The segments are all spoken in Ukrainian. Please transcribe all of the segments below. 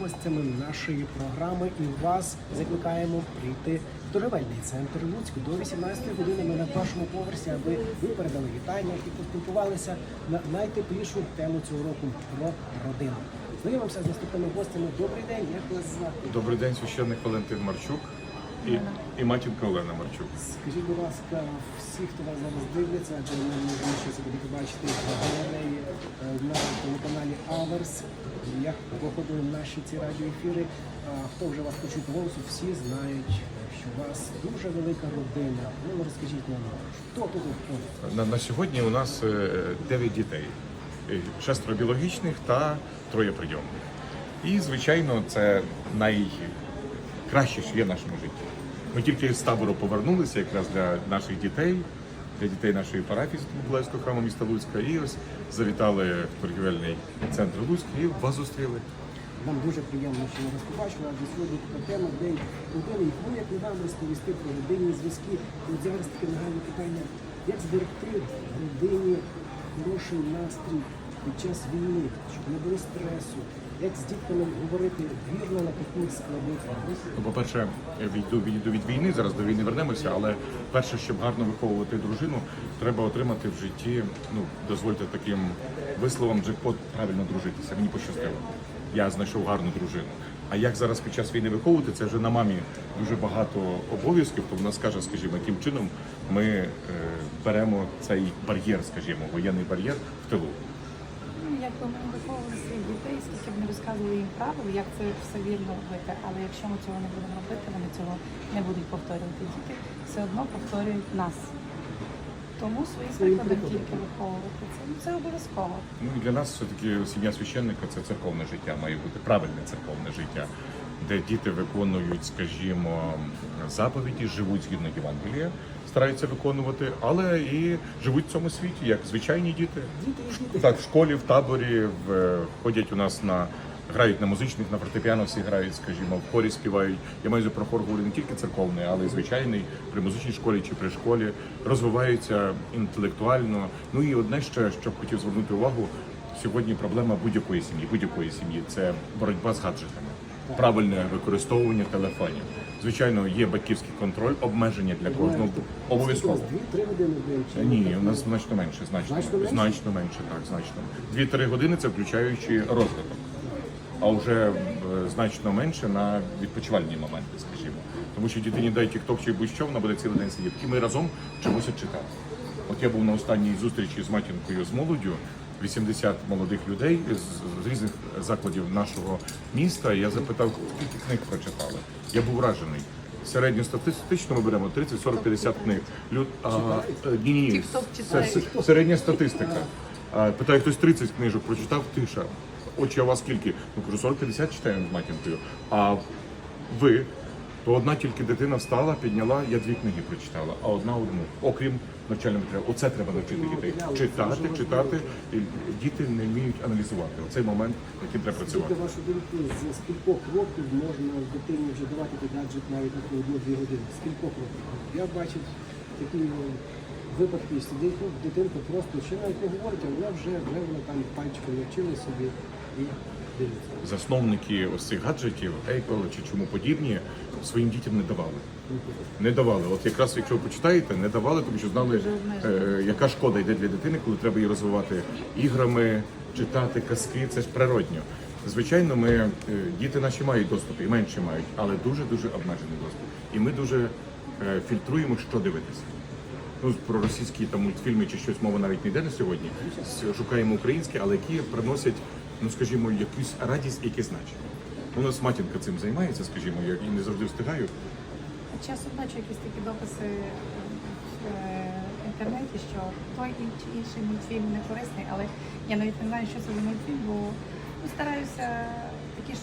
Гостями нашої програми і вас закликаємо прийти в торговельний центр Луцьку до 18 години. Ми на першому поверсі, аби ви передали вітання і поспілкувалися на найтеплішу тему цього року про родину. Знайомимося з наступними гостями. Добрий день, як вас звати? Добрий день, священник Валентин Марчук і, і матінка Олена Марчук. Скажіть, будь ласка, всі, хто вас зараз дивляться, адже ми можемо це буде побачити в галереї на телеканалі Аверс. Як проходили наші ці радіоефіри. Хто вже вас почув по голосу, всі знають, що у вас дуже велика родина. Ну розкажіть нам, хто тут входить? На, на сьогодні у нас е, 9 дітей, Е, шестеро біологічних та троє прийомних. І, звичайно, це найкраще, що є в нашому житті. Ми тільки з табору повернулися якраз для наших дітей, для дітей нашої парафії з Миколаївського храму міста Луцька. І ось завітали в торгівельний центр Луцьк і вас зустріли. Нам дуже приємно, що ми вас побачили, адже сьогодні така тема День родини. І тому як не вам розповісти про родинні зв'язки. І от зараз таке нагальне питання, як зберегти в родині хороший настрій під час війни, щоб не було стресу, як з дітками говорити вірно на такі складних Ну, по-перше, відійду, відійду від війни, зараз до війни вернемося, але перше, щоб гарно виховувати дружину, треба отримати в житті, ну, дозвольте таким висловом, джекпот правильно дружитися. Мені пощастило. Я знайшов гарну дружину. А як зараз під час війни виховувати, це вже на мамі дуже багато обов'язків, то вона скаже, скажімо, яким чином ми е, беремо цей бар'єр, скажімо, воєнний бар'єр в тилу. Ну, якби ми виховували своїх дітей, скільки б не розказували їм правил, як це все вірно робити. Але якщо ми цього не будемо робити, вони цього не будуть повторювати. Діти все одно повторюють нас. Тому своїм Своїм прикладом тільки виховувати. Це, ну, це обов'язково. Ну і для нас все-таки сім'я священника це церковне життя, має бути правильне церковне життя, де діти виконують, скажімо, заповіді, живуть згідно Євангелія, стараються виконувати, але і живуть в цьому світі, як звичайні діти. Так, в школі, в таборі в, ходять у нас на. Грають на музичних, на фортепіано всі грають, скажімо, в хорі співають. Я маю про хор говорю не тільки церковний, але й звичайний при музичній школі чи при школі. Розвиваються інтелектуально. Ну і одне ще, що хотів звернути увагу, сьогодні проблема будь-якої сім'ї, будь-якої сім'ї це боротьба з гаджетами, правильне використовування телефонів. Звичайно, є батьківський контроль, обмеження для кожного обов'язково. Дві-три години Ні, у нас значно менше, значно, Значно менше? значно менше, так, значно. Дві-три години це включаючи розвиток. А вже е, значно менше на відпочивальні моменти, скажімо. Тому що дитині дай тік-ток чи будь-що, вона буде цілий день сидіти. І ми разом вчимося читати. От я був на останній зустрічі з матінкою з молоддю, 80 молодих людей з, з різних закладів нашого міста. Я запитав, скільки книг прочитали. Я був вражений. Середньостатистично ми беремо 30, 40, 50 книг. Люд, а, ні, ні. Це середня статистика. А, Питає, хтось 30 книжок прочитав, тиша. Отче, а у вас скільки? Ну кажу, 40-50 читаємо з матінкою. А ви, то одна тільки дитина встала, підняла, я дві книги прочитала, а одна одну, окрім навчального матеріалу. Оце треба навчити дітей. Читати, читати. І Діти не вміють аналізувати. Оцей момент, яким треба працювати. Вашу думку, з скількох років можна дитині вже давати гаджет навіть на одну-дві години? Скількох років? Я бачив такі випадки, сидить ну, дитинка просто ще навіть не говорить, а вона вже, вже вона там пальчиком навчила собі і дивиться. Засновники ось цих гаджетів, Apple чи чому подібні, своїм дітям не давали. Не давали. От якраз якщо ви почитаєте, не давали, тому що знали, е, яка шкода йде для дитини, коли треба її розвивати іграми, читати казки. Це ж природньо. Звичайно, ми е, діти наші мають доступ і менше мають, але дуже дуже обмежений доступ. І ми дуже е, фільтруємо, що дивитися. Ну, про російські там мультфільми чи щось мова навіть не йде на сьогодні. Шукаємо українські, але які приносять, ну скажімо, якусь радість, і якесь значення. У нас матінка цим займається, скажімо, я і не завжди встигаю. Часом бачу якісь такі дописи в е, інтернеті, що той чи інший мультфільм не корисний, але я навіть не знаю, що це за мультфільм, бо ну, стараюся такі ж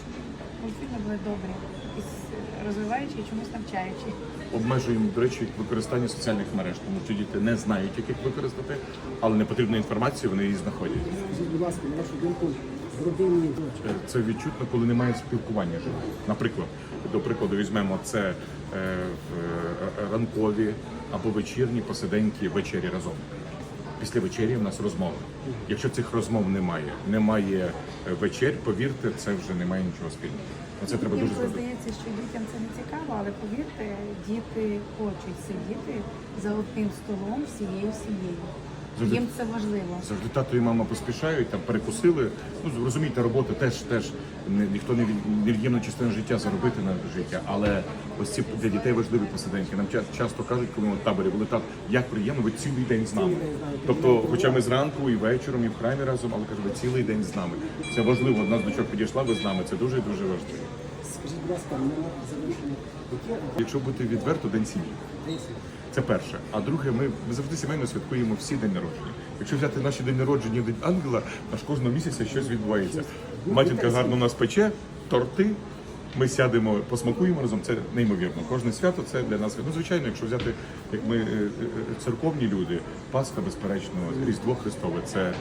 мультфільми були добрі, якісь розвиваючі і чомусь навчаючі. Обмежуємо, до речі, використання соціальних мереж, тому що діти не знають, як їх використати, але не непотрібну інформацію вони її знаходять. Скажіть, будь ласка, на вашу думку, Е, Це відчутно, коли немає спілкування. Наприклад, до прикладу, візьмемо це е, е, ранкові або вечірні посиденьки вечері разом. Після вечері в нас розмови. Якщо цих розмов немає, немає е, вечер, повірте, це вже немає нічого спільного. Це треба дуже зробити. здається, що дітям це не цікаво, але повірте, діти хочуть сидіти за одним столом всією сім'єю. Завжди- Їм це важливо. Завжди тато і мама поспішають, там перекусили. Ну розумієте, робота теж теж ніхто не від- невід'ємна частина життя заробити на життя. Але ось ці для дітей важливі посиденьки. Нам часто кажуть, коли ми в таборі були так, як приємно, ви цілий день з нами. Тобто, хоча ми зранку і вечором, і в храмі разом, але кажуть, ви цілий день з нами. Це важливо. Одна з дочок підійшла, ви з нами. Це дуже дуже важливо. Скажіть, будь ласка, на завершення, Якщо бути відверто, день сім'ї. Це перше. А друге, ми завжди сімейно святкуємо всі день народження. Якщо взяти наші день народження, день ангела, аж кожного місяця щось відбувається. Матінка гарно нас пече, торти. Ми сядемо, посмакуємо разом. Це неймовірно. Кожне свято це для нас. Ну, звичайно, якщо взяти, як ми е, е, церковні люди, Пасха, безперечно, Різдво Христове, це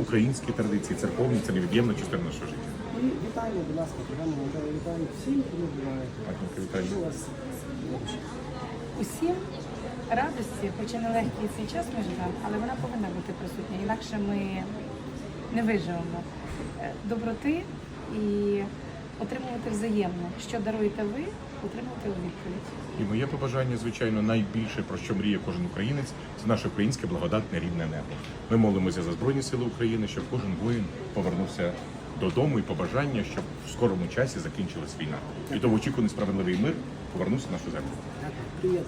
українські традиції, церковні, це невід'ємна частина нашого життя. І вітання, будь ласка, програма «Молдова вітаю всім, хто більше? Усім радості, хоч і нелегкий цей час ми живемо, але вона повинна бути присутня, інакше ми не виживемо. Е, Доброти і отримувати взаємно. Що даруєте ви, отримувати у відповідь. І моє побажання, звичайно, найбільше про що мріє кожен українець, це наше українське благодатне рідне небо. Ми молимося за збройні сили України, щоб кожен воїн повернувся додому і побажання, щоб в скорому часі закінчилась війна. І то в очікуваний справедливий мир повернувся в нашу землю.